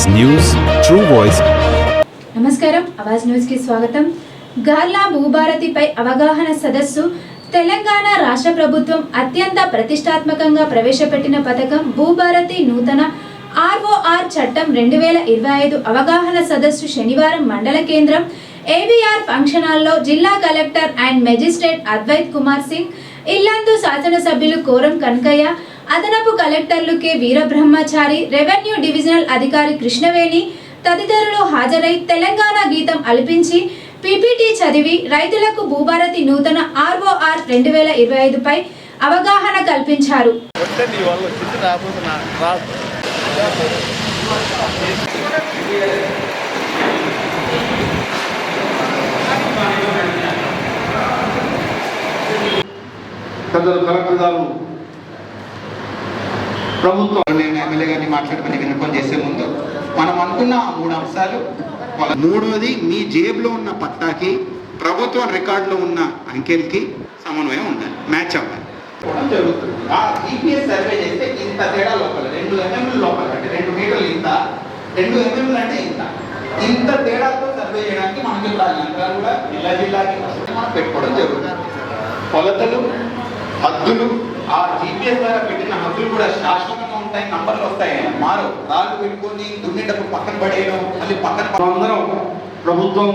అవాజ్ news true voice. నమస్కారం అవాజ్ న్యూస్కి స్వాగతం. గార్లా భూభారతిపై అవగాహన సదస్సు తెలంగాణ రాష్ట్ర ప్రభుత్వం అత్యంత ప్రతిష్టాత్మకంగా ప్రవేశపెట్టిన పథకం భూభారతి నూతన ఆర్ఓఆర్ చట్టం రెండు వేల ఇరవై ఐదు అవగాహన సదస్సు శనివారం మండల కేంద్రం ఏవిఆర్ ఫంక్షన్ హాల్లో జిల్లా collector and magistrate Advait Kumar Singh Illandu శాసనసభ్యులు కోరం కనకయ్య అదనపు కలెక్టర్లు కె వీరబ్రహ్మచారి రెవెన్యూ డివిజనల్ అధికారి కృష్ణవేణి తదితరులు హాజరై తెలంగాణ గీతం అలిపించి పీపీటీ చదివి రైతులకు భూభారతి నూతన ఆర్ఓఆర్ రెండు వేల ఇరవై ఐదుపై అవగాహన కల్పించారు. ప్రభుత్వం నేను ఎమ్మెల్యే గారిని మాట్లాడమని విన్నపం చేసే ముందు మనం అనుకున్న ఆ మూడు అంశాలు మూడవది మీ జేబులో ఉన్న పట్టాకి ప్రభుత్వం రికార్డులో ఉన్న అంకెల్కి సమన్వయం ఉండాలి మ్యాచ్ అవ్వాలి. జరుగుతుంది. ఆ ఈపీఎస్ సర్వే చేస్తే ఇంత తేడా లోపల రెండు ఎంఎంలు లోపల అంటే రెండు మీటర్లు ఇంత రెండు ఎంఎంలు అంటే ఇంత. ఇంత తేడాతో సర్వే చేయడానికి మనకి ఇప్పుడు ఆ యంత్రాలు కూడా జిల్లా జిల్లాకి మనం పెట్టుకోవడం జరుగుతుంది. కొలతలు హద్దులు ఆ జీపీఎస్ ద్వారా పెట్టిన హద్దులు కూడా శాశ్వతంగా ఉంటాయి నంబర్లు వస్తాయి. మారు. రాళ్ళు పెట్టుకొని దున్నేటప్పుడు పక్కన పడేయడం మళ్ళీ పక్కన అందరం ప్రభుత్వం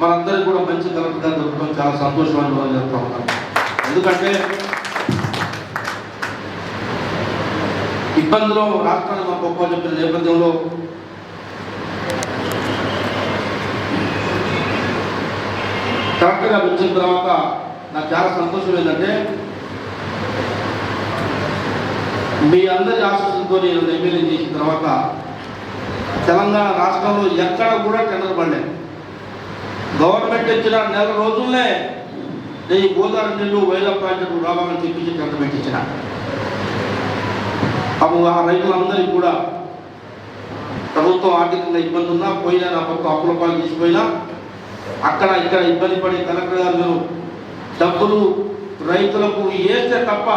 మనందరికీ కూడా మంచి కలుగుతుందని గారు చాలా సంతోషం రోజు చెప్తా ఉన్నాం. ఎందుకంటే ఇబ్బందులు రాష్ట్రానికి మా గొప్ప చెప్పిన నేపథ్యంలో కరెక్ట్గా వచ్చిన తర్వాత నాకు చాలా సంతోషం ఏంటంటే మీ అందరి ఆశస్సులతో నేను ఎమ్మెల్యే చేసిన తర్వాత తెలంగాణ రాష్ట్రంలో ఎక్కడ కూడా టెండర్ పడలేదు. గవర్నమెంట్ ఇచ్చిన నెల రోజుల్లో నేను గోదావరి నీళ్ళు వేల ప్రాజెక్టు రావాలని చెప్పించి టెండర్ పెట్టించిన అప్పుడు ఆ రైతులందరికీ కూడా ప్రభుత్వం ఆర్థికంగా ఇబ్బంది ఉన్నా పోయినా నా పక్క అప్పుల పాలు తీసిపోయినా అక్కడ ఇక్కడ ఇబ్బంది పడి కలెక్టర్ గారు డబ్బులు రైతులకు వేస్తే తప్ప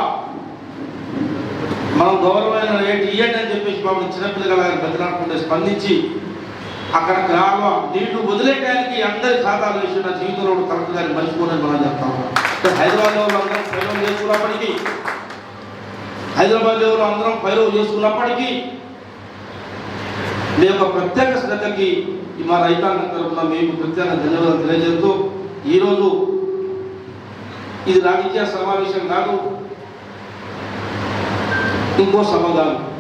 మనం గౌరవమైన రేటు ఇవ్వండి అని చెప్పేసి మమ్మల్ని చిన్నపిల్లల బతిలాడకుండా స్పందించి అక్కడ గ్రామ నీళ్ళు వదిలేయడానికి అందరి ఖాతాలు వేసి నా జీవితంలో కలెక్టర్ గారిని మర్చిపోనని మనం చెప్తాం హైదరాబాద్లో అందరం పైరవ్ చేసుకున్నప్పటికీ హైదరాబాద్లో అందరం పైరవ్ చేసుకున్నప్పటికీ మీ యొక్క ప్రత్యేక శ్రద్ధకి ఈ మా రైతాంగం తరఫున మీకు ప్రత్యేక ధన్యవాదాలు తెలియజేస్తూ ఈరోజు ఇది రాజకీయ సమావేశం కాదు. Tunggu sama kami.